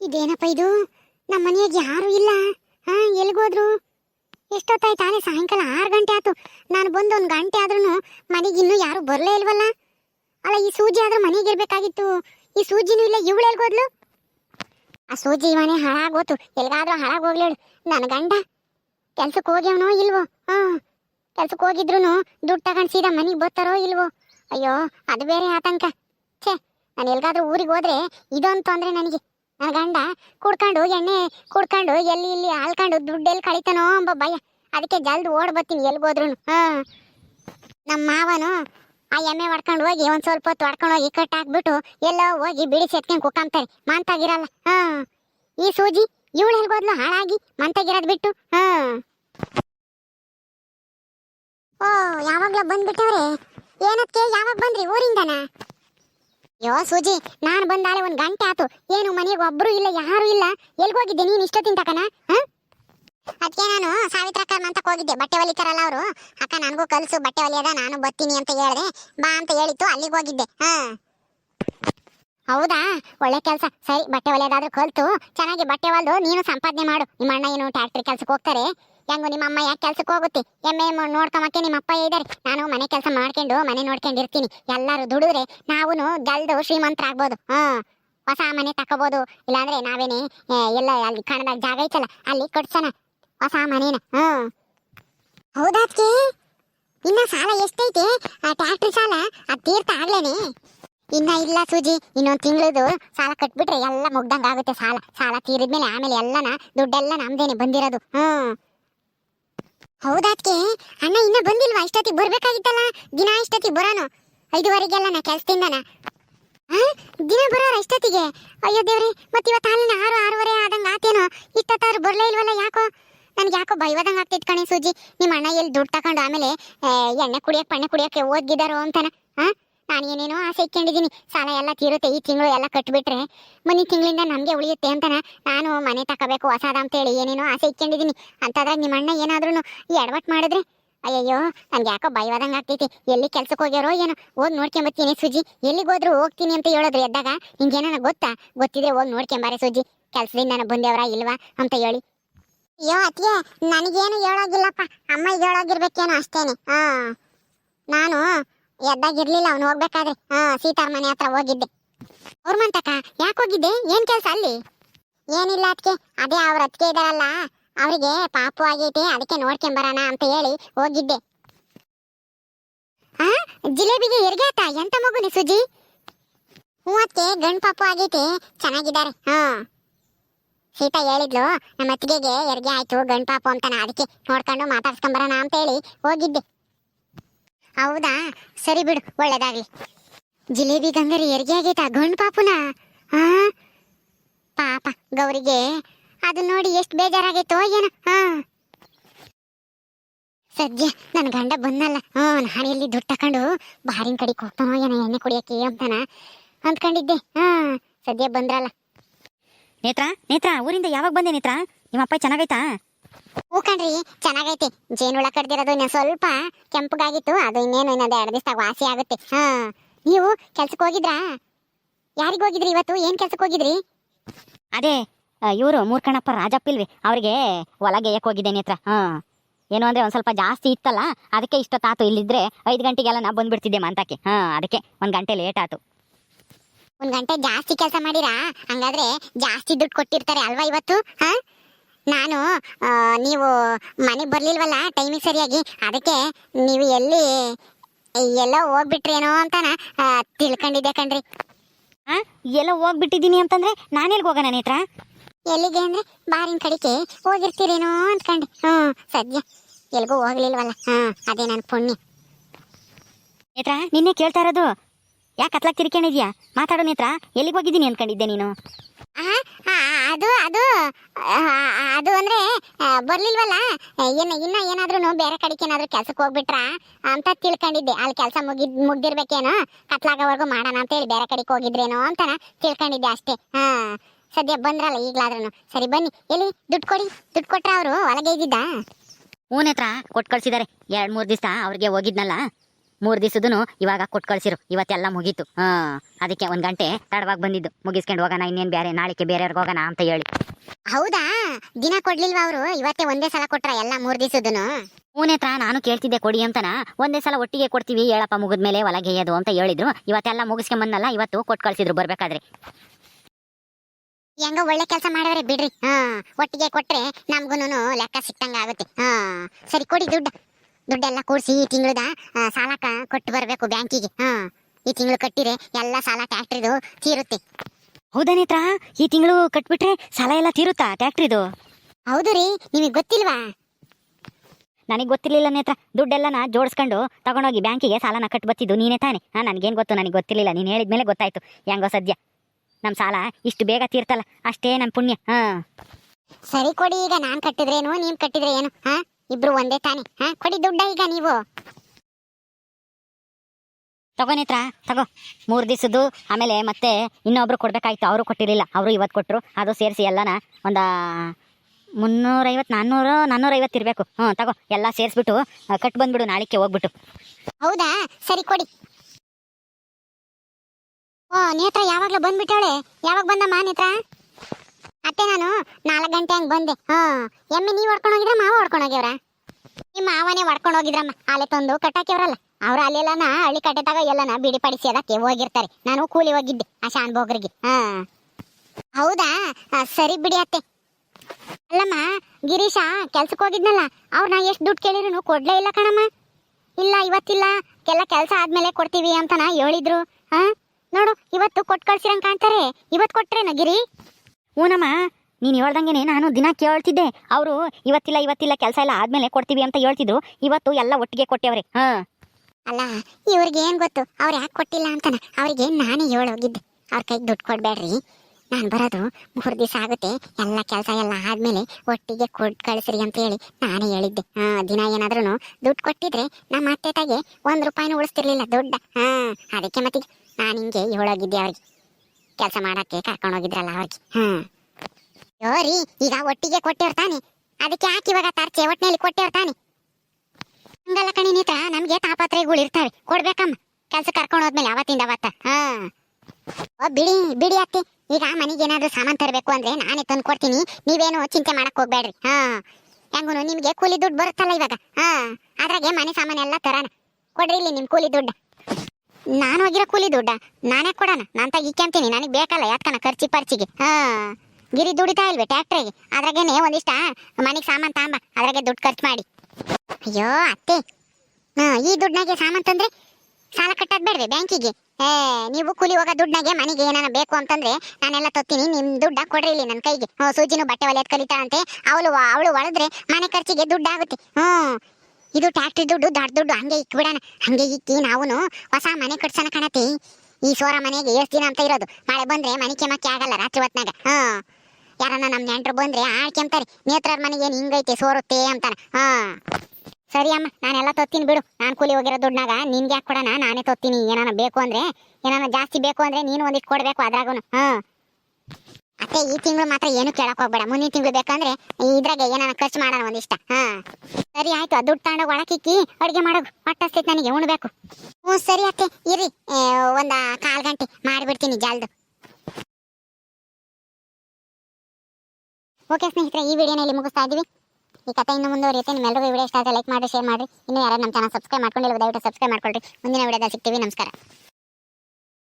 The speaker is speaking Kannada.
ಇದೇನಪ್ಪ ಇದು? ನಮ್ಮ ಮನೆಯಾಗ ಯಾರು ಇಲ್ಲ. ಹಾ ಎಲ್ಗೋದ್ರು ಎಷ್ಟೊತ್ತಾಯ್ತು ಆಲೆ ಸಾಯಂಕಾಲ ಆರು ಗಂಟೆ ಆಯ್ತು ನಾನು ಬಂದು ಒಂದು ಗಂಟೆ ಆದ್ರೂ ಮನೆಗೆ ಇನ್ನೂ ಯಾರು ಬರಲೇ ಇಲ್ವಲ್ಲ? ಅಲ್ಲ, ಈ ಸೂಜಿ ಆದ್ರೂ ಮನೆಗೆ ಇರಬೇಕಾಗಿತ್ತು. ಈ ಸೂಜಿನೂ ಇಲ್ಲ ಇವಳು ಎಲ್ಗೋದ್ಲು ಆ ಸೂಜಿ ಮನೆ ಹಾಳಾಗೋತು ಎಲ್ಗಾದ್ರೂ ಹೋಗ್ಲೇಳು. ನನ್ನ ಗಂಡ. ಕೆಲ್ಸಕ್ಕೆ ಹೋಗ್ಯವನೋ ಇಲ್ವೋ? ಹಾ ಕೆಲ್ಸಕ್ಕೆ ಹೋಗಿದ್ರು ದುಡ್ಡು ತಗೊಂಡು ಸೀದಾ ಮನೆಗೆ ಬರ್ತಾರೋ ಇಲ್ವೋ? ಅಯ್ಯೋ, ಅದು ಬೇರೆ ಆತಂಕ. ಛೇ, ನಾನು ಎಲ್ಗಾದ್ರೂ ಊರಿಗೆ ಹೋದ್ರೆ ಇದೊಂದು ತೊಂದರೆ ನನಗೆ. ನನ್ನ ಗಂಡ ಕುಡ್ಕೊಂಡು, ಎಣ್ಣೆ ಕುಡ್ಕೊಂಡು, ಎಲ್ಲಿ ಇಲ್ಲಿ ಆಳ್ಕೊಂಡು ದುಡ್ಡು ಎಲ್ಲಿ ಕಳಿತಾನೋ ಅಂಬ ಭಯ. ಅದಕ್ಕೆ ಜಲ್ದಿ ಓಡ್ ಬರ್ತೀನಿ ಎಲ್ಗೋದ್ರು ಹಾ. ನಮ್ಮ ಮಾವನು ಆ ಎಮ್ಮೆ ಹೊಡ್ಕೊಂಡು ಹೋಗಿ ಒಂದ್ ಸ್ವಲ್ಪ ಹೊತ್ತು ಹೊಡ್ಕೊಂಡು ಹೋಗಿ ಕಟ್ ಹಾಕ್ಬಿಟ್ಟು ಎಲ್ಲೋ ಹೋಗಿ ಬಿಡಿ ಸೆತ್ಕೊಂಡು ಕುಕ್ಕಂತಾರೆ. ಮಂತಾಗಿರಲ್ಲ. ಹಾಂ. ಈ ಸೂಜಿ ಇವಳು ಎಲ್ಗೋದ್ಲು ಹಾಳಾಗಿ ಮಂತಾಗಿರೋದ್ ಬಿಟ್ಟು. ಹಾಂ. ಓ, ಯಾವಾಗ್ಲೂ ಬಂದ್ಬಿಟ್ಟವ್ರೆ. ಏನಕ್ಕೆ ಯಾವಾಗ ಬಂದ್ರಿ? ಊರಿಂದನಾ? ಯೋ ಸೂಜಿ, ನಾನು ಬಂದಾಳೆ ಒಂದ್ ಗಂಟೆ ಆತು. ಏನು ಮನೆಗೆ ಒಬ್ರು ಇಲ್ಲ, ಯಾರು ಇಲ್ಲ? ಎಲ್ಗೋಗಿದ್ದೆ ನೀನ್ ಇಷ್ಟೊತ್ತಿನ ತಕನ ಅದಕ್ಕೆ ನಾನು ಸಾವಿತ್ರ ಕರ್ಮ ಅಂತ ಹೋಗಿದ್ದೆ. ಬಟ್ಟೆ ಹೊಲಿತಾರಲ್ಲ ಅವರು. ಅಕ್ಕ, ನನಗೂ ಕಲಸು, ಬಟ್ಟೆ ಹೊಲಿಯದ, ನಾನು ಬರ್ತೀನಿ ಅಂತ ಹೇಳಿದೆ. ಬಾ ಅಂತ ಹೇಳಿತ್ತು, ಅಲ್ಲಿಗೆ ಹೋಗಿದ್ದೆ, ಹಾ? ಹೌದಾ? ಒಳ್ಳೆ ಕೆಲಸ. ಸರಿ, ಬಟ್ಟೆ ಹೊಲಿಯೋದಾದ್ರೂ ಕಲ್ತು. ಚೆನ್ನಾಗಿ ಬಟ್ಟೆ ಹೊಲ್ದು, ನೀನು ಸಂಪಾದನೆ ಮಾಡು. ನಿಮ್ಮ ಅಣ್ಣ ಏನು ಟ್ಯಾಕ್ಟ್ರಿ ಕೆಲ್ಸಕ್ಕೆ ಹೋಗ್ತಾರೆ? ಹೆಂಗು ನಿಮ್ಮ ಅಮ್ಮ ಯಾಕೆ ಕೆಲ್ಸಕ್ಕೆ ಹೋಗುತ್ತೆ? ಎಮ್ಮೆ ನೋಡ್ಕೊಂಬಕ್ಕೆ ನಿಮ್ಮ ಅಪ್ಪ ಇದ್ದಾರೆ ನಾನು ಮನೆ ಕೆಲಸ ಮಾಡ್ಕೊಂಡು ಮನೆ ನೋಡ್ಕೊಂಡು ಇರ್ತೀನಿ ಎಲ್ಲರೂ ದುಡಿದ್ರೆ ನಾವು ಶ್ರೀಮಂತರ ಶ್ರೀಮಂತರಾಗ್ಬೋದು. ಹಾಂ ಹೊಸ ಮನೆ ತಕೋಬೋದು ಇಲ್ಲಾಂದ್ರೆ ನಾವೇನೆ ಎಲ್ಲ ಅಲ್ಲಿ ಕಣದಾಗ ಜಾಗ ಐತಲ್ಲ ಅಲ್ಲಿ ಕಟ್ಸೋಣ ಹೊಸ ಮನೇನ ಹ್ಞೂ ಹೌದಾ ಇನ್ನ ಸಾಲ ಎಷ್ಟೈತಿ? ಆ ಟ್ಯಾಕ್ಟ್ರಿ ಸಾಲ? ಆ ತೀರ್ಥ ಆಗ್ಲೇನೆ. ಇನ್ನ ಇಲ್ಲ ಸೂಜಿ. ಇನ್ನೊಂದು ತಿಂಗಳದು ಸಾಲ ಕಟ್ಬಿಟ್ರೆ ಎಲ್ಲ ಮುಗ್ದಂಗಾಗುತ್ತೆ ಸಾಲ. ಸಾಲ ತೀರಿದ್ಮೇಲೆ ಆಮೇಲೆ ಎಲ್ಲನ ದುಡ್ಡೆಲ್ಲ ನಮ್ದೇನೆ ಬಂದಿರೋದು. ಹ್ಮ್. ಹೌದಾತ್ಗೆ ಅಣ್ಣ ಇನ್ನ ಬಂದಿಲ್ವಾ? ಇಷ್ಟೊತ್ತಿಗೆ ಬರ್ಬೇಕಾಗಿತ್ತಲ್ಲ? ದಿನ ಇಷ್ಟೊತ್ತಿಗೆ ಬರೋನು. ಐದುವರೆಗೆಲ್ಲ ನಾ ಕೆಲ್ಸದಿಂದನ? ದಿನ ಬರೋರ ಇಷ್ಟೊತ್ತಿಗೆ? ಅಯ್ಯೋ ದೇವ್ರಿ ಮತ್ತೆ ಇವತ್ತು ಹಾಲಿನ ಆರು ಆರೂವರೆ ಆದಂಗ ಆತೇನೋ? ಇಷ್ಟೊತ್ತಾದ್ರು ಬರಲೇ ಇಲ್ವಲ್ಲ ಯಾಕೋ? ನನಗೆ ಯಾಕೋ ಬೈವದಂಗ ಆಗ್ತೈತ್ ಕಣೆ ಸೂಜಿ. ನಿಮ್ಮ ಅಣ್ಣ ಎಲ್ಲಿ ದುಡ್ಡು ತಕೊಂಡು ಆಮೇಲೆ ಎಣ್ಣೆ ಕುಡಿಯಕ್, ಪಣ್ಣೆ ಕುಡಿಯಕ್ಕೆ ಓದ್ಗಿದಾರೋ ಅಂತಾನ ಹಾ ನಾನು ಏನೇನೋ ಆಸೆ ಇಟ್ಕೊಂಡಿದ್ದೀನಿ. ಸಾಲ ಎಲ್ಲ ತೀರುತ್ತೆ, ಈ ತಿಂಗಳು ಎಲ್ಲ ಕಟ್ಬಿಟ್ರೆ ಮನೆ ತಿಂಗಳಿಂದ ನಮಗೆ ಉಳಿಯುತ್ತೆ ಅಂತಾನ? ನಾನು ಮನೆ ತಗೋಬೇಕು ಹೊಸಾದ ಅಂತೇಳಿ ಏನೇನೋ ಆಸೆ ಇಟ್ಕೊಂಡಿದ್ದೀನಿ. ಅಂತಂದ್ರೆ ನಿಮ್ಮ ಅಣ್ಣ ಏನಾದ್ರೂ ಎಡವಟ್ ಮಾಡಿದ್ರೆ? ಅಯ್ಯಯ್ಯೋ, ನನಗೆ ಯಾಕೋ ಭಯವಾದಂಗ ಆಗ್ತೈತಿ. ಎಲ್ಲಿ ಕೆಲ್ಸಕ್ಕೆ ಹೋಗ್ಯಾರೋ ಏನೋ, ಹೋಗಿ ನೋಡ್ಕೊಂಬರ್ತೀನಿ ಸುಜಿ. ಎಲ್ಲಿಗೆ ಹೋದ್ರು ಹೋಗ್ತೀನಿ ಅಂತ ಹೇಳಿದ್ರು ಎದ್ದಾಗ? ನಿಂಗೇನ ಗೊತ್ತಾ? ಗೊತ್ತಿದ್ರೆ ಹೋಗಿ ನೋಡ್ಕೊಂಬಾರೆ ಸುಜಿ. ಕೆಲ್ಸದಿಂದ ನಾನು ಬಂದೇವ್ರ ಇಲ್ವಾ ಅಂತ ಹೇಳಿ. ಅಯ್ಯೋ, ಅತ್ತಿಗೆ, ನನಗೇನು ಹೇಳೋಗಿಲ್ಲಪ್ಪ ಅಮ್ಮ ಹೇಳೋಗಿರ್ಬೇಕೇನೋ ಅಷ್ಟೇನೆ. ಹಾಂ. ನಾನು ಎದ್ದಾಗಿರ್ಲಿಲ್ಲ ಅವ್ನು ಹೋಗ್ಬೇಕಾದ್ರೆ. ಹಾ, ಸೀತಾರ್ ಮನೆ ಹತ್ರ ಹೋಗಿದ್ದೆ. ಅವ್ರ ಯಾಕೆ ಹೋಗಿದ್ದೆ? ಏನ್ ಕೆಲ್ಸ ಅಲ್ಲಿ? ಏನಿಲ್ಲ ಅದಕ್ಕೆ ಅದೇ ಅವ್ರ ಅತ್ತಿಗೆ ಇದಾರಲ್ಲ. ಅವರಿಗೆ ಪಾಪು ಆಗೈತೆ, ಅದಕ್ಕೆ ನೋಡ್ಕೊಂಬರೋಣ ಅಂತ ಹೇಳಿ ಹೋಗಿದ್ದೆ. ಆ, ಜಿಲೇಬಿಗೆ ಹೆರಿಗೆ ಆತ? ಎಂತ ಮಗುನೆ ಸುಜಿ? ಹ್ಞೂ ಅದಕ್ಕೆ ಗಂಡು ಪಾಪು ಆಗೈತೆ. ಚೆನ್ನಾಗಿದ್ದಾರೆ. ಹಾ. ಸೀತಾ ಹೇಳಿದ್ಲು ನಮ್ಮ ಅತ್ತಿಗೆಗೆ ಹೆರಿಗೆ ಆಯ್ತು ಗಂಡು ಪಾಪು ಅಂತಾನ, ಅದಕ್ಕೆ ನೋಡ್ಕೊಂಡು ಮಾತಾಡ್ಸ್ಕೊಂಬರೋಣ ಅಂತ ಹೇಳಿ ಹೋಗಿದ್ದೆ. ಹೌದಾ? ಸರಿ ಬಿಡು, ಒಳ್ಳೇದಾಗ್ಲಿ. ಜಿಲೇಬಿ ಗಂಗರಿ ಹೆರಿಗೆ ಆಗೈತಾ? ಗಂಡು ಪಾಪುನ? ಹಾ ಪಾಪ, ಗೌರಿಗೆ. ಅದು ನೋಡಿ ಎಷ್ಟು ಬೇಜಾರಾಗೈತೋ ಏನ ಹಾ ಸದ್ಯ ನನ್ನ ಗಂಡ ಬಂದಲ್ಲ. ಹ್ಞೂ ನಾನು ಇಲ್ಲಿ ದುಡ್ಡು ತಕೊಂಡು ಬಾರಿನ ಕಡೆಗೆ ಹೋಗ್ತಾನೋ ಏನೋ ಎಣ್ಣೆ ಕುಡಿಯಕ್ಕೆ ಅಂತಾನ ಅಂದ್ಕೊಂಡಿದ್ದೆ. ಹಾ ಸದ್ಯ ಬಂದ್ರಲ್ಲ. ನೇತ್ರ ನೇತ್ರ, ಊರಿಂದ ಯಾವಾಗ ಬಂದೆ ನೇತ್ರ? ನಿಮ್ಮ ಅಪ್ಪ ಚೆನ್ನಾಗೈತಾ? ಹೂ ಕಣ್ರಿ ಚೆನ್ನಾಗೈತೆ. ಜೇನುಳ ಕಡ್ದಿರೋದು ಇನ್ನ ಸ್ವಲ್ಪ ಕೆಂಪಗಾಗಿತ್ತು ಅದು ಇನ್ನೇನು ಇನ್ನೊಂದು ಎರಡು ದಿವಸದಾಗ ವಾಸಿ ಆಗುತ್ತೆ. ಹಾ ನೀವು ಕೆಲ್ಸಕ್ಕೆ ಹೋಗಿದ್ರಾ? ಯಾರಿಗ್ ಹೋಗಿದ್ರಿ ಇವತ್ತು? ಏನ್ ಕೆಲ್ಸಕ್ಕೆ ಹೋಗಿದ್ರಿ? ಅದೇ ಇವರು ಮೂರ್ಕಣ್ಣಪ್ಪ ರಾಜಪ್ಪಿಲ್ವಿ. ಅವ್ರಿಗೆ ಹೊಲ ಹೋಗಿದ್ದೇನೆ ಹತ್ರ. ಹಾ. ಹಾಂ ಏನು ಅಂದ್ರೆ ಒಂದು ಸ್ವಲ್ಪ ಜಾಸ್ತಿ ಇತ್ತಲ್ಲ ಅದಕ್ಕೆ ಇಷ್ಟೊತ್ತಾತು ಇಲ್ಲಿದ್ರೆ ಐದು ಗಂಟೆಗೆಲ್ಲ ನಾ ಬಂದ್ಬಿಡ್ತಿದ್ದೆ ಮಂತಕ್ಕೆ. ಹಾ ಅದಕ್ಕೆ ಒಂದು ಗಂಟೆ ಲೇಟ್ ಆತು. ಒಂದ್ ಗಂಟೆ ಜಾಸ್ತಿ ಕೆಲಸ ಮಾಡಿರಾ? ಹಂಗಾದ್ರೆ ಜಾಸ್ತಿ ದುಡ್ಡು ಕೊಟ್ಟಿರ್ತಾರೆ ಅಲ್ವಾ ಇವತ್ತು? ಹಾ? ನಾನು ನೀವು ಮನೆಗೆ ಬರ್ಲಿಲ್ವಲ್ಲ? ಟೈಮಿಗೆ ಸರಿಯಾಗಿ. ಅದಕ್ಕೆ ನೀವು ಎಲ್ಲಿ ಎಲ್ಲ ಹೋಗ್ಬಿಟ್ರೇನೋ ಅಂತಾನ ತಿಳ್ಕೊಂಡಿದ್ದೆ ಕಣ್ರಿ. ಹಾಂ ಎಲ್ಲ ಹೋಗ್ಬಿಟ್ಟಿದ್ದೀನಿ ಅಂತಂದ್ರೆ ನಾನೆಲ್ಗೆ ಹೋಗೋಣ ನೇತ್ರ? ಎಲ್ಲಿಗೆ ಅಂದ್ರೆ ಬಾರಿನ ಕಡಿಕೆ ಹೋಗಿರ್ತೀರೇನೋ ಅಂದ್ಕೊಂಡೆ ಹ್ಮ್ ಸದ್ಯ ಎಲ್ಗೂ ಹೋಗ್ಲಿಲ್ವಲ್ಲ. ಹಾ ಅದೇ ನನ್ನ ಪುಣ್ಯ. ನೇತ್ರ ನಿನ್ನೆ ಕೇಳ್ತಾ ಇರೋದು. ಯಾಕೆ ಕತ್ಲಾಕ್ ತಿರ್ಕೊಂಡಿದ್ಯಾ ಮಾತಾಡೋ ನೇತ್ರ ಎಲ್ಲಿಗೆ ಹೋಗಿದ್ದೀನಿ ಅನ್ಕೊಂಡಿದ್ದೆ ನೀನು? ಅದು ಅದು ಅದು ಅಂದ್ರೆ ಬರ್ಲಿಲ್ವಲ್ಲ? ಏನ ಇನ್ನ ಏನಾದ್ರೂ ಬೇರೆ ಕಡೆಗೆ ಏನಾದ್ರೂ ಕೆಲ್ಸಕ್ಕೆ ಹೋಗ್ಬಿಟ್ರ ಅಂತ ತಿಳ್ಕೊಂಡಿದ್ದೆ. ಅಲ್ಲಿ ಕೆಲಸ ಮುಗಿದ್, ಮುಗ್ದಿರ್ಬೇಕೇನೋ? ಕತ್ಲಾಗೋವರೆಗೂ ಮಾಡೋಣ ಅಂತ ಹೇಳಿ ಬೇರೆ ಕಡೆಗೆ ಹೋಗಿದ್ರೇನೋ ಅಂತ ತಿಳ್ಕೊಂಡಿದ್ದೆ ಅಷ್ಟೇ. ಹಾ, ಸದ್ಯ ಬಂದ್ರಲ್ಲ ಈಗ್ಲಾದ್ರೂ ಸರಿ, ಬನ್ನಿ. ಎಲ್ಲಿ? ದುಡ್ಡು ಕೊಡಿ. ದುಡ್ಡು ಕೊಟ್ರ ಅವರು? ಒಳಗೆ ಇದ್ದಿದ್ದ? ಹ್ಞೂ ನೇತ್ರ ಕೊಟ್ಟು ಕಳ್ಸಿದ್ದಾರೆ ಎರಡು ಮೂರು ದಿವಸ ಅವ್ರಿಗೆ ಹೋಗಿದ್ನಲ್ಲ. ಮೂರು ದಿವಸದೂ ಇವಾಗ ಕೊಟ್ಟು ಕಳ್ಸಿರು ಇವತ್ತೆಲ್ಲ ಮುಗೀತು. ಹ ಅದಕ್ಕೆ ಒಂದ್ ಗಂಟೆ ತಡವಾಗಿ ಬಂದಿದ್ದು. ಮುಗಿಸ್ಕೊಂಡು ಹೋಗೋಣ ಇನ್ನೇನ್ ಬೇರೆ ನಾಳೆಗೆ ಬೇರೆಯವ್ರಿಗೆ ಹೋಗೋಣ ಅಂತ ಹೇಳಿ. ಹೌದಾ? ದಿನ ಕೊಡ್ಲಿಲ್ವಾ ಅವರು? ಇವತ್ತೇ ಒಂದೇ ಸಲ ಕೊಟ್ರ ಎಲ್ಲ ಮೂರ್ ದಿವಸದನು? ಹೂನೇತ್ರ ನಾನು ಕೇಳ್ತಿದ್ದೆ ಕೊಡಿ ಅಂತನ. ಒಂದೇ ಸಲ ಒಟ್ಟಿಗೆ ಕೊಡ್ತೀವಿ ಹೇಳಪ್ಪ ಮುಗಿದ್ಮೇಲೆ ಒಳಗೆಯ್ಯೋದು ಅಂತ ಹೇಳಿದ್ರು. ಇವತ್ತೆಲ್ಲ ಮುಗಿಸ್ಕೊಂಬಂದಲ್ಲ ಇವತ್ತು ಕೊಟ್ಟು ಕಳ್ಸಿದ್ರು ಬರ್ಬೇಕಾದ್ರೆ. ಹೆಂಗ ಒಳ್ಳೆ ಕೆಲಸ ಮಾಡಿದ್ರೆ ಬಿಡ್ರಿ. ಹಾ ಒಟ್ಟಿಗೆ ಕೊಟ್ರೆ ನಮ್ಗೂನು ಲೆಕ್ಕ ಸಿಕ್ಕಂಗ ಆಗುತ್ತೆ ಹಾ ಸರಿ ಕೊಡಿ ದುಡ್ಡು. ದುಡ್ಡೆಲ್ಲ ಕೂಡಿಸಿ ಈ ತಿಂಗಳದ ಸಾಲ ಕೊಟ್ಟು ಬರಬೇಕು ಬ್ಯಾಂಕಿಗೆ. ಹಾ ಈ ತಿಂಗಳು ಕಟ್ಟಿದ್ರೆ ಎಲ್ಲ ಸಾಲ ಟ್ಯಾಕ್ಟ್ರಿದು ತೀರುತ್ತೆ. ಹೌದಾ ನೇತ್ರ? ಈ ತಿಂಗಳು ಕಟ್ಬಿಟ್ರೆ ಸಾಲ ಎಲ್ಲ ತೀರುತ್ತಾ ಟ್ಯಾಕ್ಟ್ರಿದು? ಹೌದು ರೀ ನಿಮಗೆ ಗೊತ್ತಿಲ್ವಾ? ನನಗೆ ಗೊತ್ತಿರಲಿಲ್ಲ ನೇತ್ರ. ದುಡ್ಡೆಲ್ಲನ ಜೋಡಿಸ್ಕೊಂಡು ತಗೊಂಡೋಗಿ ಬ್ಯಾಂಕಿಗೆ ಸಾಲನ ಕಟ್ಟು ಬತ್ತಿದ್ದು ನೀನೇ ತಾನೆ. ಹಾಂ ನನಗೇನು ಗೊತ್ತು ನನಗೆ ಗೊತ್ತಿರಲಿಲ್ಲ. ನೀನು ಹೇಳಿದ ಮೇಲೆ ಗೊತ್ತಾಯ್ತು. ಹೆಂಗೋ ಸದ್ಯ. ನಮ್ಮ ಸಾಲ ಇಷ್ಟು ಬೇಗ ತೀರ್ತಲ್ಲ. ಅಷ್ಟೇ ನಮ್ಮ ಪುಣ್ಯ. ಹಾಂ. ಸರಿ ಕೊಡಿ ಈಗ ನಾನು ಕಟ್ಟಿದ್ರೇನು ನೀನು ಕಟ್ಟಿದ್ರೆ ಏನು? ಹಾ? ಇಬ್ರು ಒಂದೇ ತಾನೆ. ಹಾ ಕೊಡಿ ದುಡ್ಡ ಈಗ ನೀವು. ತಗೋ ನೇತ್ರ ತಗೋ. ಮೂರು ದಿವಸದ್ದು ಆಮೇಲೆ ಮತ್ತೆ ಇನ್ನೊಬ್ರು ಕೊಡ್ಬೇಕಾಯ್ತು. ಅವರು ಕೊಟ್ಟಿರಲಿಲ್ಲ. ಅವರು ಇವತ್ತು ಕೊಟ್ಟರು ಅದು ಸೇರಿಸಿ ಎಲ್ಲನ ಒಂದು ಮುನ್ನೂರೈವತ್ತು ನಾನ್ನೂರು ನಾನ್ನೂರೈವತ್ತು ಇರಬೇಕು. ಹ್ಞೂ ತಗೋ. ಎಲ್ಲ ಸೇರಿಸ್ಬಿಟ್ಟು ಕಟ್ ಬಂದ್ಬಿಡು ನಾಳಿಕೆ ಹೋಗ್ಬಿಟ್ಟು. ಹೌದಾ? ಸರಿ ಕೊಡಿ. ಓ ನೇತ್ರ ಯಾವಾಗ್ಲೂ ಬಂದ್ಬಿಟ್ಟಾಳೆ? ಯಾವಾಗ ಬಂದಮ್ಮ ನೇತ್ರ? ಅತ್ತೆ ನಾನು ನಾಲ್ಕು ಗಂಟೆ ಹಂಗೆ ಬಂದೆ. ಹಾ, ಎಮ್ಮೆ ನೀವು ಹೊಡ್ಕೊಂಡು ಹೋಗಿದ್ರ, ಮಾವ ಹೊಡ್ಕೊಂಡು ಹೋಗ್ಯವ್ರ? ನಿಮ್ಮ ಮಾವನೇ ಹೊಡ್ಕೊಂಡು ಹೋಗಿದ್ರಮ್ಮ. ಆಲೆ ತಂದು ಕಟ್ಟಾಕ್ಯವ್ರಲ್ಲ. ಅವ್ರು ಅಲ್ಲೆಲ್ಲನ ಹಳ್ಳಿ ಕಟ್ಟೆ ತಗೋ ಎಲ್ಲನ ಬಿಡಿಪಡಿಸಿ ಅದಕ್ಕೆ ಹೋಗಿರ್ತಾರೆ. ನಾನು ಕೂಲಿ ಹೋಗಿದ್ದೆ ಆ ಶಾನ್ ಬೋಗ್ರಿಗೆ. ಹಾ. ಹೌದಾ? ಸರಿ ಬಿಡಿ ಅತ್ತೆ. ಅಲ್ಲಮ್ಮ, ಗಿರೀಶ ಕೆಲ್ಸಕ್ಕೆ ಹೋಗಿದ್ನಲ್ಲ. ನಾ ಎಷ್ಟು ದುಡ್ಡು ಕೇಳಿದ್ರು ಕೊಡ್ಲೇ ಇಲ್ಲ ಕಣಮ್ಮ. ಇಲ್ಲ, ಇವತ್ತಿಲ್ಲ. ಎಲ್ಲ ಕೆಲಸ ಆದ್ಮೇಲೆ ಕೊಡ್ತೀವಿ ಅಂತನ ಹೇಳಿದ್ರು. ಹಾ? ನೋಡು, ಇವತ್ತು ಕೊಟ್ಟು ಕಳ್ಸಿರಂಗೆ ಕಾಣ್ತಾರೆ. ಇವತ್ತು ಕೊಟ್ರೇನ ಗಿರಿ? ಹೂನಮ್ಮ, ನೀನು ಹೇಳ್ದಂಗೆನೆ ನಾನು ದಿನ ಕೇಳ್ತಿದ್ದೆ. ಅವರು, ಇವತ್ತಿಲ್ಲ ಇವತ್ತಿಲ್ಲ, ಕೆಲಸ ಎಲ್ಲ ಆದ್ಮೇಲೆ ಕೊಡ್ತೀವಿ ಅಂತ ಹೇಳ್ತಿದ್ರು. ಇವತ್ತು ಎಲ್ಲ ಒಟ್ಟಿಗೆ ಕೊಟ್ಟೆವ್ರೆ. ಹಾ. ಅಲ್ಲ, ಇವ್ರಿಗೆ ಏನು ಗೊತ್ತು? ಅವ್ರು ಯಾಕೆ ಕೊಟ್ಟಿಲ್ಲ ಅಂತನ? ಅವ್ರಿಗೆ ನಾನೇ ಹೇಳೋಗಿದ್ದೆ. ಅವ್ರ ಕೈಗೆ ದುಡ್ಡು ಕೊಡ್ಬೇಡ್ರಿ. ನಾನು ಬರೋದು ಮೂರು ದಿವಸ ಆಗುತ್ತೆ. ಎಲ್ಲ ಕೆಲಸ ಎಲ್ಲ ಆದ್ಮೇಲೆ ಒಟ್ಟಿಗೆ ಕೊಟ್ಟು ಕಳಿಸ್ರಿ ಅಂತ ಹೇಳಿ ನಾನೇ ಹೇಳಿದ್ದೆ. ಹಾ, ದಿನ ಏನಾದ್ರೂ ದುಡ್ಡು ಕೊಟ್ಟಿದ್ರೆ ನಮ್ಮ ಅತ್ತೆ ತಾಗೆ ಒಂದು ರೂಪಾಯಿನೂ ಉಳಿಸ್ತಿರ್ಲಿಲ್ಲ, ದುಡ್ಡ. ಹಾ, ಅದಕ್ಕೆ ಮತ್ತೆ ನಾನು ಹಿಂಗೆ ಹೇಳೋಗಿದ್ದೆ ಅವ್ರಿಗೆ. ಕೆಲಸ ಮಾಡಕ್ಕೆ ಕರ್ಕೊಂಡು ಹೋಗಿದ್ರಲ್ಲ ಅವ್ರಿಗೆ. ಹ್ಮ್ ಯೋರಿ ಈಗ ಒಟ್ಟಿಗೆ ಕೊಟ್ಟಿರ್ತಾನೆ ಅದಕ್ಕೆ ಯಾಕೆ ಇವಾಗ ತರ್ಚೆ ಒಟ್ಟಿನಲ್ಲಿ ಕೊಟ್ಟಿರ್ತಾನೆ ಹಂಗಲ್ಲ ಕಣಿ ನೇತ್ರ ನಮ್ಗೆ ತಾಪತ್ರೆಗಳು ಇರ್ತವೆ. ಕೊಡ್ಬೇಕಮ್ಮ. ಕೆಲಸ ಕರ್ಕೊಂಡು ಹೋದ್ಮೇಲೆ ಅವತ್ತಿಂದ ಅವತ್ತ. ಹಾ. ಓ ಬಿಡಿ ಬಿಡಿ ಅತ್ತಿ. ಈಗ ಮನೆಗೆ ಏನಾದ್ರೂ ಸಾಮಾನ್ ತರಬೇಕು ಅಂದ್ರೆ ನಾನೇ ತಂದು ಕೊಡ್ತೀನಿ. ನೀವೇನು ಚಿಂತೆ ಮಾಡಕ್ ಹೋಗ್ಬೇಡ್ರಿ. ಹಾ. ಹೆಂಗೂ ನಿಮ್ಗೆ ಕೂಲಿ ದುಡ್ಡು ಬರುತ್ತಲ್ಲ ಇವಾಗ. ಹಾ. ಅದ್ರಾಗೆ ಮನೆ ಸಾಮಾನೆಲ್ಲ ತರಾನ. ಕೊಡ್ರಿ ಇಲ್ಲಿ ನಿಮ್ ಕೂಲಿ ದುಡ್ಡ. ನಾನು ಹೋಗಿರೋ ಕೂಲಿ ದುಡ್ಡ ನಾನೇ ಕೊಡೋಣ? ನಾನು ತಾಗ ಇಕ್ಕಂತೀನಿ ನನಗೆ ಬೇಕಲ್ಲ ಯಾಕನ ಖರ್ಚಿ ಪರ್ಚಿಗೆ. ಹಾಂ. ಗಿರಿ ದುಡಿತಾ ಇಲ್ವೇ ಟ್ಯಾಕ್ಟ್ರಿಗೆ? ಅದ್ರಾಗೇನೆ ಒಂದಿಷ್ಟ? ಮನೆಗೆ ಸಾಮಾನು ತಾಂಬ. ಅದ್ರಾಗೆ ದುಡ್ಡು ಖರ್ಚು ಮಾಡಿ. ಅಯ್ಯೋ, ಅತ್ತೆ. ಹಾಂ, ಈ ದುಡ್ಡಾಗೆ ಸಾಮಾನು ತಂದ್ರೆ ಸಾಲ ಕಟ್ಟೋದು ಬೇಡ್ರಿ ಬ್ಯಾಂಕಿಗೆ? ಏ ನೀವು ಕೂಲಿ ಹೋಗೋ ದುಡ್ಡಾಗೆ ಮನೆಗೆ ಏನಾನ ಬೇಕು ಅಂತಂದ್ರೆ ನಾನೆಲ್ಲ ತೊತ್ತೀನಿ. ನಿಮ್ ದುಡ್ಡ ಕೊಡ್ರಿ ಇಲ್ಲಿ ನನ್ನ ಕೈಗೆ. ಹ್ಞೂ ಸೂಜಿನೂ ಬಟ್ಟೆ ಒಲೆಯದ್ ಕಲಿತಾಳಂತೆ. ಅವಳು ಅವಳು ಒಳದ್ರೆ ಮನೆ ಖರ್ಚಿಗೆ ದುಡ್ಡಾಗುತ್ತೆ ಹ್ಮ್. ಇದು ಟ್ಯಾಕ್ಟ್ರಿ ದುಡ್ಡು, ದೊಡ್ಡ ದುಡ್ಡು, ಹಂಗೆ ಇಕ್ಬಿಡಣ. ಹಂಗೆ ಇಕ್ಕಿ ನಾವುನು ಹೊಸ ಮನೆ ಕಟ್ಸೋಣ ಕಾಣತಿ. ಈ ಸೋರ ಮನೆಗೆ ಎಷ್ಟು ದಿನ ಅಂತ ಇರೋದು. ಮಳೆ ಬಂದ್ರೆ ಮನೆ ಕೆಮ್ಮಕ್ಕೆ ಆಗಲ್ಲ ರಾತ್ರಿ ಹೊತ್ನಾಗ. ಹಾ. ಯಾರನ್ನ ನಮ್ಮ ನೆಂಟರು ಬಂದ್ರೆ ಆಡ್ಕೆಂತಾರೆ ನೇತ್ರರ ಮನೆಗೆ ಏನು ಹಿಂಗೈತೆ ಸೋರುತ್ತೆ ಅಂತಾನ. ಹಾ. ಸರಿ ಅಮ್ಮ, ನಾನೆಲ್ಲ ತೊತ್ತೀನಿ ಬಿಡು. ನಾನು ಕೂಲಿ ಹೋಗಿರೋ ದುಡ್ಡಾಗ ನಿನ್ಗೆ ಯಾಕೆ ಕೊಡೋಣ? ನಾನೇ ತೊತ್ತೀನಿ. ಏನಾನ ಬೇಕು ಅಂದ್ರೆ, ಏನಾನ ಜಾಸ್ತಿ ಬೇಕು ಅಂದ್ರೆ ನೀನು ಒಂದಿಷ್ಟು ಕೊಡಬೇಕು ಅದ್ರಾಗೂ ಹಾ. ಅತ್ತೆ, ಈ ತಿಂಗಳು ಮಾತ್ರ ಏನು ಕೇಳಕ್ ಹೋಗ್ಬೇಡ. ಮುಂದಿನ ತಿಂಗಳು ಬೇಕಂದ್ರೆ ಇದ್ರಾಗೆ ಏನಾನ ಖರ್ಚು ಮಾಡೋಣ ಒಂದಿಷ್ಟ. ಹಾ. ಸರಿ ಆಯ್ತು, ಆ ದುಡ್ಡು ತಗೊಂಡೋಗಿ ಒಳಕಿಕ್ಕಿ ಅಡುಗೆ ಮಾಡೋದು ಹೊಟ್ಟಸ್ತೈತೆ ನನಗೆ, ಉಣ್ಬೇಕು. ಹ್ಞೂ, ಸರಿ ಅತ್ತೆ, ಇರಿ. ಒಂದು ಕಾಲು ಗಂಟೆ ಮಾಡಿಬಿಡ್ತೀನಿ ಜಲ್ದು. ಓಕೆ ಸ್ನೇಹಿತರೆ, ಈ ವಿಡಿಯೋನ ಇಲ್ಲಿ ಮುಗಿಸ್ತಾ ಇದ್ದೀವಿ. ಈ ಕಥೆ ಇನ್ನು ಮುಂದುವರಿಯುತ್ತೆ. ನಿಮ್ಮೆಲ್ಲರಿಗೂ ವಿಡಿಯೋ ಇಷ್ಟ ಆದರೆ ಲೈಕ್ ಮಾಡಿ ಶೇರ್ ಮಾಡಿ ಇನ್ನು ಯಾರು ನಮ್ಮ ಚಾನಲ್ ಸಬ್ಸ್ಕ್ರೈಬ್ ಮಾಡ್ಕೊಂಡಿಲ್ಲ, ದಯವಿಟ್ಟು ಸಬ್ಸ್ಕ್ರೈಬ್ ಮಾಡ್ಕೊಳ್ರಿ. ಮುಂದಿನ ವಿಡಿಯೋದಲ್ಲಿ ಸಿಗ್ತೀವಿ. ನಮಸ್ಕಾರ.